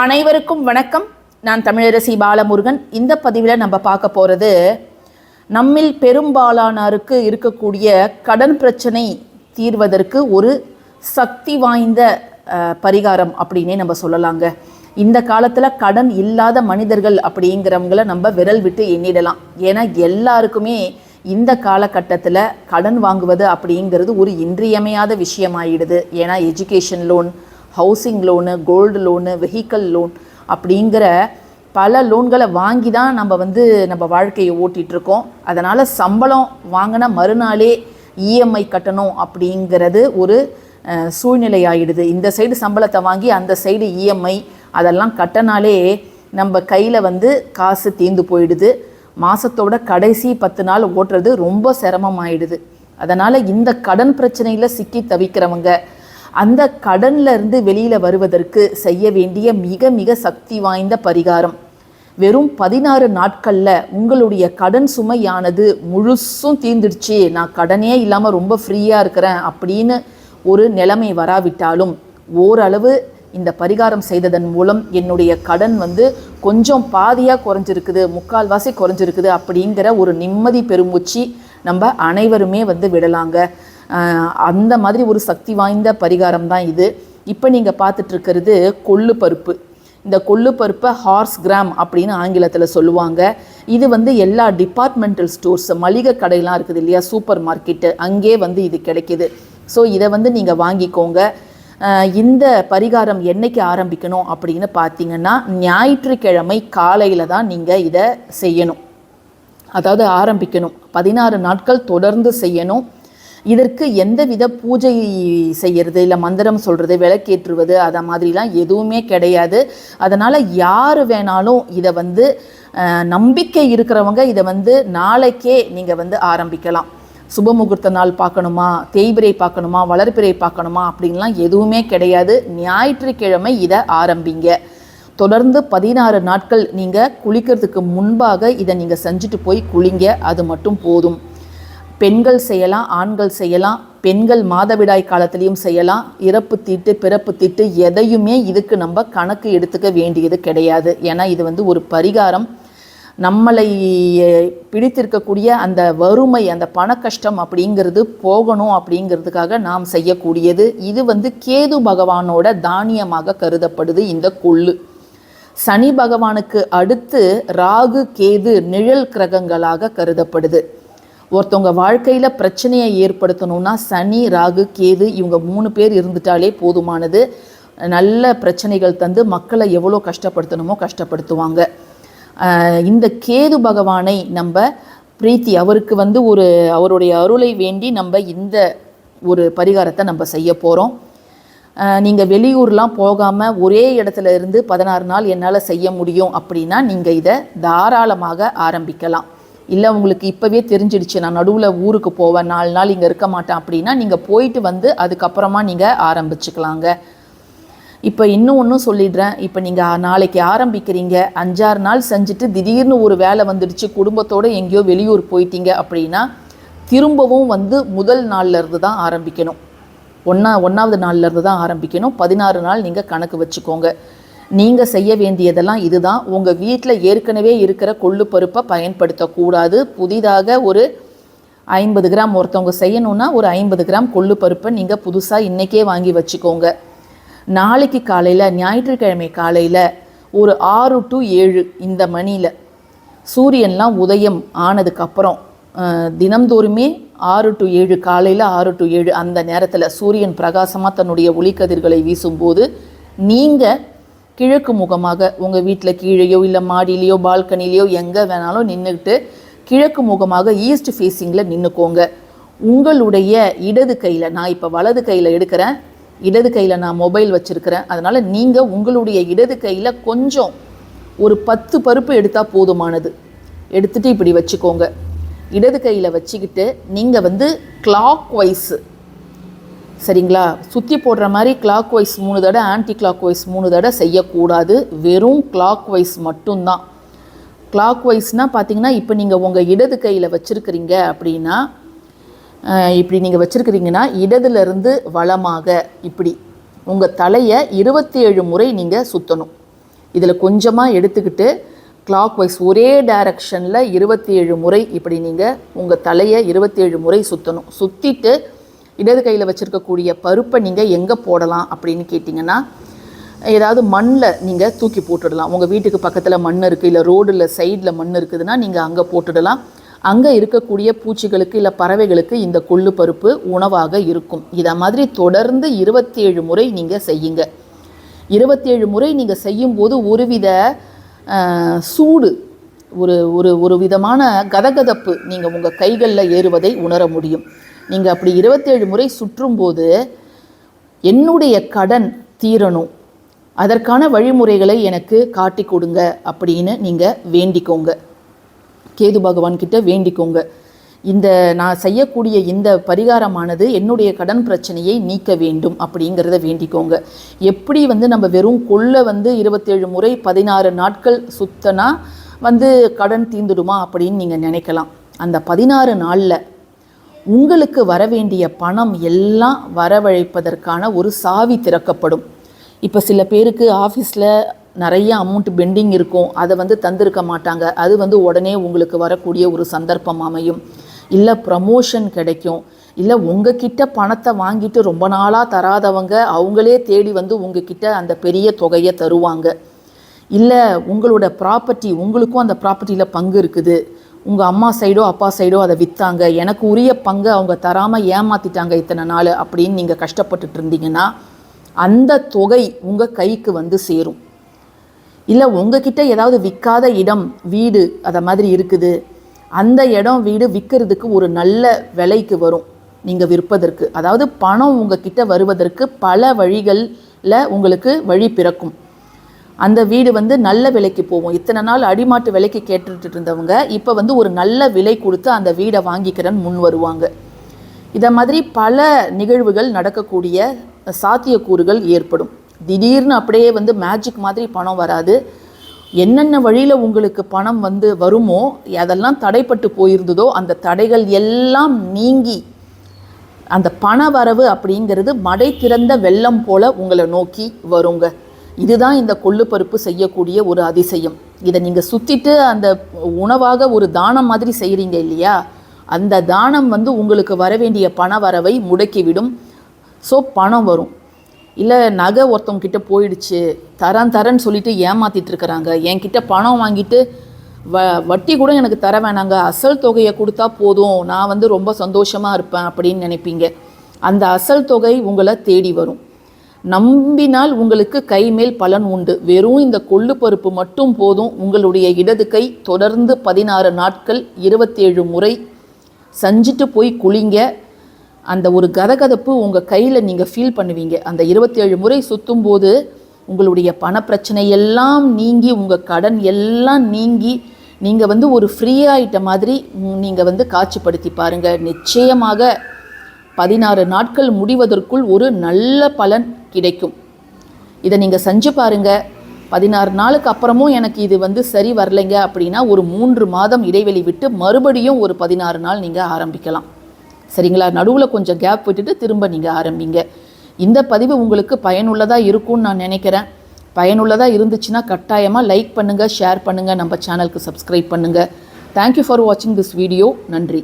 அனைவருக்கும் வணக்கம். நான் தமிழரசி பாலமுருகன். இந்த பதிவில் நம்ம பார்க்க போகிறது நம்மில் பெரும்பாலானோருக்கு இருக்கக்கூடிய கடன் பிரச்சனை தீர்வதற்கு ஒரு சக்தி வாய்ந்த பரிகாரம் அப்படின்னே நம்ம சொல்லலாங்க. இந்த காலத்தில் கடன் இல்லாத மனிதர்கள் அப்படிங்கிறவங்கள நம்ம விரல் விட்டு எண்ணிடலாம். ஏன்னா எல்லாருக்குமே இந்த காலகட்டத்தில் கடன் வாங்குவது அப்படிங்கிறது ஒரு இன்றியமையாத விஷயமாயிடுது. ஏன்னா education loan housing loan gold loan vehicle loan அப்படிங்கிற பல லோன்களை வாங்கி தான் நம்ம வந்து நம்ம வாழ்க்கையை ஓட்டிகிட்ருக்கோம் அதனால் சம்பளம் வாங்கின மறுநாளே இஎம்ஐ கட்டணும் அப்படிங்கிறது ஒரு சூழ்நிலை ஆகிடுது இந்த சைடு சம்பளத்தை வாங்கி அந்த சைடு இஎம்ஐ அதெல்லாம் கட்டினாலே நம்ம கையில் வந்து காசு தீர்ந்து போயிடுது. மாதத்தோட கடைசி பத்து நாள் ஓட்டுறது ரொம்ப சிரமமாயிடுது. அதனால் இந்த கடன் பிரச்சனையில் சிக்கி தவிக்கிறவங்க அந்த கடன்ல இருந்து வெளியில் வருவதற்கு செய்ய வேண்டிய மிக மிக சக்தி வாய்ந்த பரிகாரம். வெறும் பதினாறு நாட்களில் உங்களுடைய கடன் சுமையானது முழுசும் தீர்ந்துடுச்சு. நான் கடனே இல்லாமல் ரொம்ப ஃப்ரீயாக இருக்கிறேன் அப்படின்னு ஒரு நிலைமை வராவிட்டாலும் ஓரளவு இந்த பரிகாரம் செய்ததன் மூலம் என்னுடைய கடன் வந்து கொஞ்சம் பாதியாக குறைஞ்சிருக்குது முக்கால்வாசி குறைஞ்சிருக்குது அப்படிங்கிற ஒரு நிம்மதி பெருமூச்சு நம்ம அனைவருமே வந்து விடலாங்க. அந்த மாதிரி ஒரு சக்தி வாய்ந்த பரிகாரம் தான் இது. இப்போ நீங்கள் பார்த்துட்ருக்கிறது கொள்ளு பருப்பு. இந்த கொள்ளு பருப்பை ஹார்ஸ் கிராம் அப்படின்னு ஆங்கிலத்தில் சொல்லுவாங்க. இது வந்து எல்லா டிபார்ட்மெண்டல் ஸ்டோர்ஸ் மளிகை கடையெல்லாம் இருக்குது இல்லையா சூப்பர் மார்க்கெட்டு அங்கே வந்து இது கிடைக்கிது. ஸோ இதை வந்து நீங்கள் வாங்கிக்கோங்க. இந்த பரிகாரம் என்னைக்கு ஆரம்பிக்கணும் அப்படின்னு பார்த்தீங்கன்னா ஞாயிற்றுக்கிழமை காலையில் தான் நீங்கள் இதை செய்யணும். அதாவது ஆரம்பிக்கணும். பதினாறு நாட்கள் தொடர்ந்து செய்யணும். இதற்கு எந்தவித பூஜை செய்கிறது இல்லை மந்திரம் சொல்கிறது விளக்கேற்றுவது அதை மாதிரிலாம் எதுவுமே கிடையாது. அதனால் யார் வேணாலும் இதை வந்து நம்பிக்கை இருக்கிறவங்க இதை வந்து நாளைக்கே நீங்கள் வந்து ஆரம்பிக்கலாம். சுபமுகூர்த்த நாள் பார்க்கணுமா தேய்பிரை பார்க்கணுமா வளர்ப்பிரை பார்க்கணுமா அப்படின்லாம் எதுவுமே கிடையாது. ஞாயிற்றுக்கிழமை இதை ஆரம்பிங்க. தொடர்ந்து பதினாறு நாட்கள் நீங்கள் குளிக்கிறதுக்கு முன்பாக இதை நீங்கள் செஞ்சுட்டு போய் குளிங்க. அது மட்டும் போதும். பெண்கள் செய்யலாம் ஆண்கள் செய்யலாம் பெண்கள் மாதவிடாய் காலத்திலையும் செய்யலாம். இறப்பு தீட்டு பிறப்பு தீட்டு எதையுமே இதுக்கு நம்ம கணக்கு எடுத்துக்க வேண்டியது கிடையாது. ஏன்னா இது வந்து ஒரு பரிகாரம். நம்மளை பிடித்திருக்கக்கூடிய அந்த வறுமை அந்த பண கஷ்டம் அப்படிங்கிறது போகணும் அப்படிங்கிறதுக்காக நாம் செய்யக்கூடியது. இது வந்து கேது பகவானோட தானியமாக கருதப்படுது இந்த கொள்ளு. சனி பகவானுக்கு அடுத்து ராகு கேது நிழல் கிரகங்களாக கருதப்படுது. ஒருத்தவங்க வாழ்க்கையில் பிரச்சனையை ஏற்படுத்தணும்னா சனி ராகு கேது இவங்க மூணு பேர் இருந்துட்டாலே போதுமானது. நல்ல பிரச்சனைகள் தந்து மக்களை எவ்வளோ கஷ்டப்படுத்தணுமோ கஷ்டப்படுத்துவாங்க. இந்த கேது பகவானை நம்ம பிரீத்தி அவருக்கு வந்து ஒரு அவருடைய அருளை வேண்டி நம்ம இந்த ஒரு பரிகாரத்தை நம்ம செய்ய போகிறோம் நீங்கள் வெளியூர்லாம் போகாமல் ஒரே இடத்துல இருந்து பதினாறு நாள் என்னால் செய்ய முடியும் அப்படின்னா நீங்கள் இதை தாராளமாக ஆரம்பிக்கலாம். இல்லை உங்களுக்கு இப்போவே தெரிஞ்சிடுச்சு நான் நடுவில் ஊருக்கு போவேன் நாலு நாள் இங்கே இருக்க மாட்டேன் அப்படின்னா நீங்கள் போயிட்டு வந்து அதுக்கப்புறமா நீங்கள் ஆரம்பிச்சுக்கலாங்க. இப்போ இன்னும் ஒன்றும் சொல்லிடுறேன். இப்போ நீங்கள் நாளைக்கு ஆரம்பிக்கிறீங்க அஞ்சாறு நாள் செஞ்சுட்டு திடீர்னு ஒரு வேலை வந்துடுச்சு குடும்பத்தோடு எங்கேயோ வெளியூர் போயிட்டீங்க அப்படின்னா திரும்பவும் வந்து முதல் நாள்ல இருந்து தான் ஆரம்பிக்கணும். ஒன்றா ஒன்றாவது நாள்ல இருந்து தான் ஆரம்பிக்கணும். பதினாறு நாள் நீங்கள் கணக்கு வச்சுக்கோங்க. நீங்கள் செய்ய வேண்டியதெல்லாம் இதுதான். உங்கள் வீட்டில் ஏற்கனவே இருக்கிற கொள்ளு பருப்பை பயன்படுத்தக்கூடாது. புதிதாக ஒரு ஐம்பது கிராம் ஒருத்தவங்க செய்யணும்னா ஒரு ஐம்பது கிராம் கொள்ளு பருப்பை நீங்கள் புதுசாக இன்றைக்கே வாங்கி வச்சுக்கோங்க. நாளைக்கு காலையில் ஞாயிற்றுக்கிழமை காலையில் ஒரு ஆறு டு ஏழு இந்த மணியில் சூரியன்லாம் உதயம் ஆனதுக்கப்புறம் தினம்தோறுமே ஆறு டு ஏழு காலையில் ஆறு டு ஏழு அந்த நேரத்தில் சூரியன் பிரகாசமாக தன்னுடைய ஒளிக்கதிர்களை வீசும்போது நீங்கள் கிழக்கு முகமாக உங்கள் வீட்டில் கீழேயோ இல்லை மாடியிலையோ பால்கனிலேயோ எங்கே வேணாலும் நின்றுக்கிட்டு கிழக்கு முகமாக ஈஸ்ட் ஃபேஸிங்கில் நின்றுக்கோங்க உங்களுடைய இடது கையில் நான் இப்போ வலது கையில் எடுக்கிறேன். இடது கையில் நான் மொபைல் வச்சுருக்கிறேன். அதனால் நீங்கள் உங்களுடைய இடது கையில் கொஞ்சம் ஒரு பத்து பருப்பு எடுத்தால் போதுமானது. எடுத்துட்டு இப்படி வச்சுக்கோங்க. இடது கையில் வச்சுக்கிட்டு நீங்கள் வந்து கிளாக் வைஸு சரிங்களா? சுற்றி போடுற மாதிரி கிளாக் வைஸ் மூணு தடவை ஆன்டி கிளாக் வைஸ் மூணு தடவை செய்யக்கூடாது. வெறும் கிளாக் வைஸ் மட்டும்தான். கிளாக் வைஸ்னால் பார்த்தீங்கன்னா இப்போ நீங்கள் உங்கள் இடது கையில் வச்சுருக்கிறீங்க அப்படின்னா இப்படி நீங்கள் வச்சுருக்கிறீங்கன்னா இடதுலேருந்து வளமாக இப்படி. உங்கள் தலையை இருபத்தி ஏழு முறை நீங்கள் சுற்றணும் இதில் கொஞ்சமாக எடுத்துக்கிட்டு கிளாக் வைஸ் ஒரே டைரக்ஷனில் இருபத்தி ஏழு முறை இப்படி நீங்கள் உங்கள் தலையை இருபத்தி ஏழு முறை சுற்றணும் சுற்றிட்டு இடது கையில் வச்சுருக்கக்கூடிய பருப்பை நீங்கள் எங்கே போடலாம் அப்படின்னு கேட்டிங்கன்னா ஏதாவது மண்ணில் நீங்கள் தூக்கி போட்டுடலாம். உங்கள் வீட்டுக்கு பக்கத்தில் மண் இருக்குது இல்லை ரோடில் சைடில் மண் இருக்குதுன்னா நீங்கள் அங்கே போட்டுடலாம். அங்கே இருக்கக்கூடிய பூச்சிகளுக்கு இல்லை பறவைகளுக்கு இந்த கொள்ளு பருப்பு உணவாக இருக்கும். இதை மாதிரி தொடர்ந்து இருபத்தேழு முறை நீங்கள் செய்யுங்க. இருபத்தேழு முறை நீங்கள் செய்யும்போது ஒருவித சூடு ஒரு ஒரு ஒரு விதமான கதகதப்பு நீங்கள் உங்கள் கைகளில் ஏறுவதை உணர முடியும். நீங்கள் அப்படி இருபத்தேழு முறை சுற்றும்போது என்னுடைய கடன் தீரணும். அதற்கான வழிமுறைகளை எனக்கு காட்டி கொடுங்க அப்படின்னு நீங்கள் வேண்டிக்கோங்க. கேது பகவான்கிட்ட வேண்டிக்கோங்க. இந்த நான் செய்யக்கூடிய இந்த பரிகாரமானது என்னுடைய கடன் பிரச்சனையை நீக்க வேண்டும் அப்படிங்கிறத வேண்டிக்கோங்க. எப்படி வந்து நம்ம வெறும் கொள்ளை வந்து இருபத்தேழு முறை பதினாறு நாட்கள் சுத்தனா வந்து கடன் தீந்துடுமா அப்படின்னு நீங்கள் நினைக்கலாம். அந்த பதினாறு நாளில் உங்களுக்கு வர வேண்டிய பணம் எல்லாம் வரவழைப்பதற்கான ஒரு சாவி திறக்கப்படும். இப்போ சில பேருக்கு ஆஃபீஸில் நிறைய அமௌண்ட் பெண்டிங் இருக்கும். அதை வந்து தந்திருக்க மாட்டாங்க. அது வந்து உடனே உங்களுக்கு வரக்கூடிய ஒரு சந்தர்ப்பம் அமையும். இல்லை ப்ரமோஷன் கிடைக்கும். இல்லை உங்ககிட்ட பணத்தை வாங்கிட்டு ரொம்ப நாளாக தராதவங்க அவங்களே தேடி வந்து உங்ககிட்ட அந்த பெரிய தொகையை தருவாங்க. இல்லை உங்களோட ப்ராப்பர்ட்டி உங்களுக்கும் அந்த ப்ராப்பர்ட்டியில் பங்கு இருக்குது. உங்கள் அம்மா சைடோ அப்பா சைடோ அதை விற்றாங்க எனக்கு உரிய பங்கை அவங்க தராமல் ஏமாற்றிட்டாங்க இத்தனை நாள் அப்படின்னு நீங்கள் கஷ்டப்பட்டுட்டு இருந்தீங்கன்னா அந்த தொகை உங்கள் கைக்கு வந்து சேரும். இல்லை உங்ககிட்ட ஏதாவது விற்காத இடம் வீடு அதை மாதிரி இருக்குது. அந்த இடம் வீடு விற்கிறதுக்கு ஒரு நல்ல விலைக்கு வரும் நீங்கள் விற்பதற்கு. அதாவது பணம் உங்ககிட்ட வருவதற்கு பல வழிகளில் உங்களுக்கு வழி பிறக்கும். அந்த வீடு வந்து நல்ல விலைக்கு போகும். இத்தனை நாள் அடிமாட்டு விலைக்கு கேட்டுட்டு இருந்தவங்க இப்போ வந்து ஒரு நல்ல விலை கொடுத்து அந்த வீடை வாங்கிக்கிறேன்னு முன் வருவாங்க. இதை மாதிரி பல நிகழ்வுகள் நடக்கக்கூடிய சாத்தியக்கூறுகள் ஏற்படும். திடீர்னு அப்படியே வந்து மேஜிக் மாதிரி பணம் வராது. என்னென்ன வழியில் உங்களுக்கு பணம் வந்து வருமோ அதெல்லாம் தடைப்பட்டு போயிருந்ததோ அந்த தடைகள் எல்லாம் நீங்கி அந்த பண வரவு அப்படிங்கிறது மடை திறந்த வெள்ளம் போல உங்களை நோக்கி வருங்க. இதுதான் இந்த கொள்ளுப்பருப்பு செய்யக்கூடிய ஒரு அதிசயம். இதை நீங்கள் சுற்றிட்டு அந்த உணவாக ஒரு தானம் மாதிரி செய்கிறீங்க இல்லையா? அந்த தானம் வந்து உங்களுக்கு வர வேண்டிய பண வரவை முடக்கிவிடும். ஸோ பணம் வரும். இல்லை நகை ஒருத்தவங்கிட்ட போயிடுச்சு. தரேன் தரேன்னு சொல்லிட்டு ஏமாத்திட்டு இருக்கிறாங்க. என்கிட்ட பணம் வாங்கிட்டு வ வட்டி கூட எனக்கு தர வேணாங்க. அசல் தொகையை கொடுத்தா போதும். நான் வந்து ரொம்ப சந்தோஷமாக இருப்பேன் அப்படின்னு நினைப்பீங்க. அந்த அசல் தொகை உங்களை தேடி வரும். நம்பினால் உங்களுக்கு கைமேல் பலன் உண்டு. வெறும் இந்த கொள்ளு பருப்பு மட்டும் போதும். உங்களுடைய இடது கை தொடர்ந்து பதினாறு நாட்கள் இருபத்தேழு முறை செஞ்சுட்டு போய் குளிங்க. அந்த ஒரு கதகதப்பு உங்கள் கையில் நீங்கள் ஃபீல் பண்ணுவீங்க. அந்த இருபத்தேழு முறை சுற்றும் போது உங்களுடைய பணப்பிரச்சனை எல்லாம் நீங்கி உங்கள் கடன் எல்லாம் நீங்கி நீங்கள் வந்து ஒரு ஃப்ரீ மாதிரி நீங்கள் வந்து காட்சிப்படுத்தி பாருங்கள் நிச்சயமாக பதினாறு நாட்கள் முடிவதற்குள் ஒரு நல்ல பலன் கிடைக்கும். இதை நீங்கள் செஞ்சு பாருங்க. பதினாறு நாளுக்கு அப்புறமும் எனக்கு இது வந்து சரி வரலைங்க அப்படின்னா ஒரு மூன்று மாதம் இடைவெளி விட்டு மறுபடியும் ஒரு பதினாறு நாள் நீங்கள் ஆரம்பிக்கலாம். சரிங்களா? நடுவில் கொஞ்சம் கேப் விட்டுட்டு திரும்ப நீங்கள் ஆரம்பிங்க. இந்த பதிவு உங்களுக்கு பயனுள்ளதாக இருக்கும்னு நான் நினைக்கிறேன். பயனுள்ளதாக இருந்துச்சுன்னா கட்டாயமாக லைக் பண்ணுங்கள் ஷேர் பண்ணுங்கள் நம்ம சேனலுக்கு சப்ஸ்கிரைப் பண்ணுங்கள் தேங்க்யூ ஃபார் வாட்சிங் திஸ் வீடியோ நன்றி.